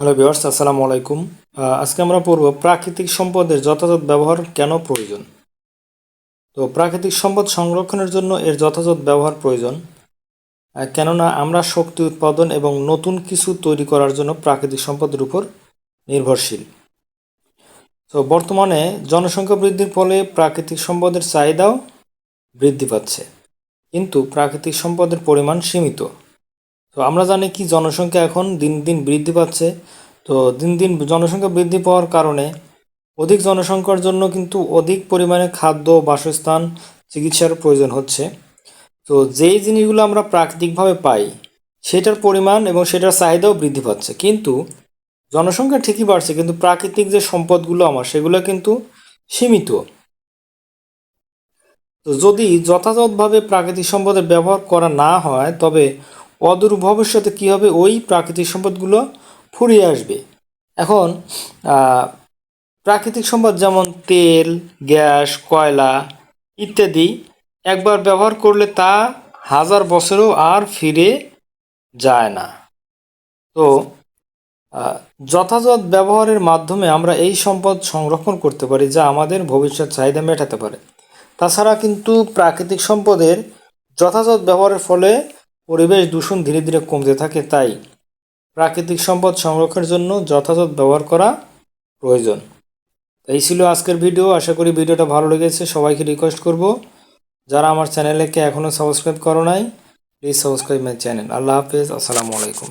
Hello viewers, আসসালামু আলাইকুম। আজকে আমরা পড়ব প্রাকৃতিক সম্পদের যথাযথ ব্যবহার কেন প্রয়োজন? তো প্রাকৃতিক সম্পদ সংরক্ষণের জন্য এর যথাযথ ব্যবহার প্রয়োজন। কেননা আমরা শক্তি উৎপাদন এবং নতুন কিছু তৈরি করার জন্য প্রাকৃতিক সম্পদের উপর নির্ভরশীল। তো বর্তমানে জনসংখ্যা বৃদ্ধির ফলে প্রাকৃতিক সম্পদের চাহিদাও বৃদ্ধি পাচ্ছে। কিন্তু প্রাকৃতিক সম্পদের পরিমাণ সীমিত। তো আমরা জানি কি জনসংখ্যা এখন দিন দিন বৃদ্ধি পাচ্ছে। তো দিন দিন জনসংখ্যা বৃদ্ধি পাওয়ার কারণে অধিক জনসংখ্যার জন্য কিন্তু অধিক পরিমাণে খাদ্য, বাসস্থান, চিকিৎসার প্রয়োজন হচ্ছে। তো যেই জিনিসগুলো আমরা প্রাকৃতিকভাবে পাই, সেটার পরিমাণ এবং সেটার চাহিদাও বৃদ্ধি পাচ্ছে। কিন্তু জনসংখ্যা ঠিকই বাড়ছে, কিন্তু প্রাকৃতিক যে সম্পদগুলো আমার, সেগুলো কিন্তু সীমিত। তো যদি যথাযথভাবে প্রাকৃতিক সম্পদের ব্যবহার করা না হয়, তবে অদূর ভবিষ্যতে কী হবে, ওই প্রাকৃতিক সম্পদগুলো ফুরিয়ে আসবে। এখন প্রাকৃতিক সম্পদ যেমন তেল, গ্যাস, কয়লা ইত্যাদি একবার ব্যবহার করলে তা হাজার বছরেও আর ফিরে যায় না। তো যথাযথ ব্যবহারের মাধ্যমে আমরা এই সম্পদ সংরক্ষণ করতে পারি যা আমাদের ভবিষ্যৎ চাহিদা মেটাতে পারে। তাছাড়া কিন্তু প্রাকৃতিক সম্পদের যথাযথ ব্যবহারের ফলে পরিবেশ দূষণ ধীরে ধীরে কমতে থাকে, তাই প্রাকৃতিক সম্পদ সংরক্ষণের জন্য যথাযথ ব্যবহার করা প্রয়োজন। এই ছিল আজকের ভিডিও। আশা করি ভিডিওটা ভালো লেগেছে। সবাইকে রিকোয়েস্ট করব, যারা আমার চ্যানেলকে এখনও সাবস্ক্রাইব করো নাই প্লিজ সাবস্ক্রাইব মাই চ্যানেল আল্লাহ হাফেজ। আসসালামু আলাইকুম।